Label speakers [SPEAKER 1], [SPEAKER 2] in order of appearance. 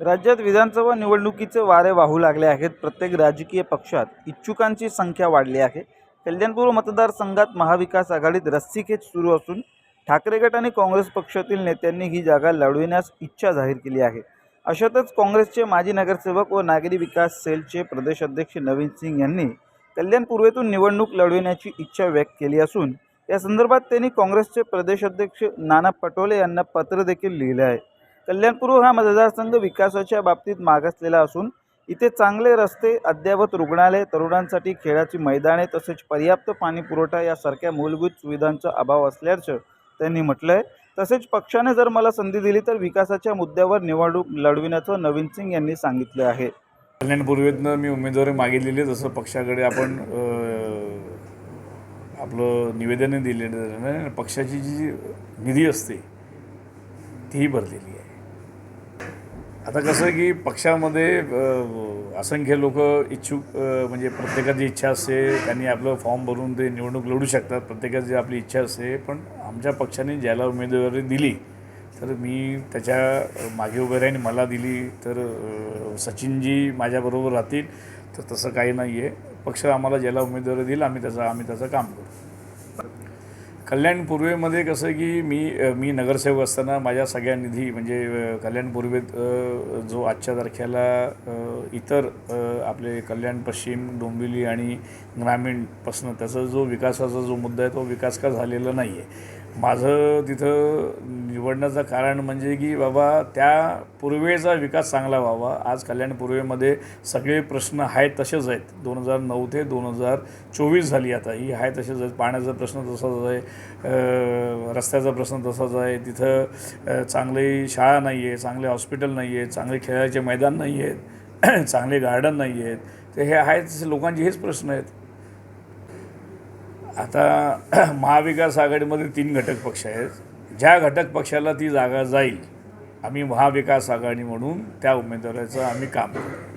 [SPEAKER 1] राज्यात विधानसभा निवडणुकीचे वारे वाहू लागले आहेत. प्रत्येक राजकीय पक्षात इच्छुकांची संख्या वाढली आहे. कल्याणपूर मतदारसंघात महाविकास आघाडीत रस्सीखेच सुरू असून ठाकरे गट आणि काँग्रेस पक्षातील नेत्यांनी ही जागा लढविण्यास इच्छा जाहीर केली आहे. अशातच काँग्रेसचे माजी नगरसेवक व नागरी विकास सेलचे प्रदेशाध्यक्ष नवीन सिंग यांनी कल्याण पूर्वेतून निवडणूक लढविण्याची इच्छा व्यक्त केली असून या संदर्भात त्यांनी काँग्रेसचे प्रदेशाध्यक्ष नाना पटोले यांना पत्र देखील लिहिले आहे. कल्याणपूर्व हा मतदारसंघ विकासाच्या बाबतीत मागासलेला असून इथे चांगले रस्ते अद्ययावत रुग्णालय तरुणांसाठी खेळाची मैदाने तसेच पर्याप्त पाणीपुरवठा यासारख्या मूलभूत सुविधांचा अभाव असल्याचं त्यांनी म्हटलं आहे तसेच पक्षाने जर मला संधी दिली तर विकासाच्या मुद्द्यावर निवडणूक लढविण्याचं नवीन सिंग यांनी सांगितलं आहे.
[SPEAKER 2] कल्याणपूर्वेतनं मी उमेदवारी मागितलेली आहे पक्षाकडे आपण आपलं निवेदन दिलेलं पक्षाची जी निधी असते तीही भरलेली आहे. आता कसं आहे की पक्षामध्ये असंख्य लोक इच्छुक म्हणजे प्रत्येकाची इच्छा असते त्यांनी आपलं फॉर्म भरून ते निवडणूक लढू शकतात प्रत्येकाची आपली इच्छा असते पण आमच्या पक्षाने ज्याला उमेदवारी दिली तर मी त्याच्यामागे उभे राहीन मला दिली तर सचिनजी माझ्याबरोबर राहतील तर तसं काही नाही आहे पक्ष आम्हाला ज्याला उमेदवारी दिली आम्ही त्याचं आम्ही त्याचं काम करू. कल्याण पूर्वेमध्ये कसं की मी मी नगरसेवक असताना माझ्या सगळ्या निधी म्हणजे कल्याण पूर्वेत जो आजच्या तारखेला इतर आपले कल्याण पश्चिम डोंबिवली आणि ग्रामीणपासनं त्याचा जो विकासाचा जो मुद्दा आहे तो विकास का झालेला नाही आहे माझं तिथं निवडण्याचं कारण म्हणजे की बाबा त्या पूर्वेचा विकास चांगला व्हावा. आज कल्याण पूर्वेमध्ये सगळे प्रश्न आहेत तसेच आहेत. दोन हजार नऊ ते दोन हजार चोवीस झाली आता. ही आहे तसेच आहेत. पाण्याचा प्रश्न तसाच आहे. रस्त्याचा प्रश्न तसाच आहे. तिथं चांगली शाळा नाही आहे चांगले हॉस्पिटल नाही आहेत चांगले खेळायचे मैदान नाही आहेत चांगले गार्डन नाही आहेत तर हे आहेत लोकांचे हेच प्रश्न आहेत. आता महाविकास आघाडीमध्ये तीन घटक पक्ष आहेत. ज्या घटक पक्षाला ती जागा जाईल आम्ही महाविकास आघाडी म्हणून त्या उमेदवाराचं आम्ही काम करू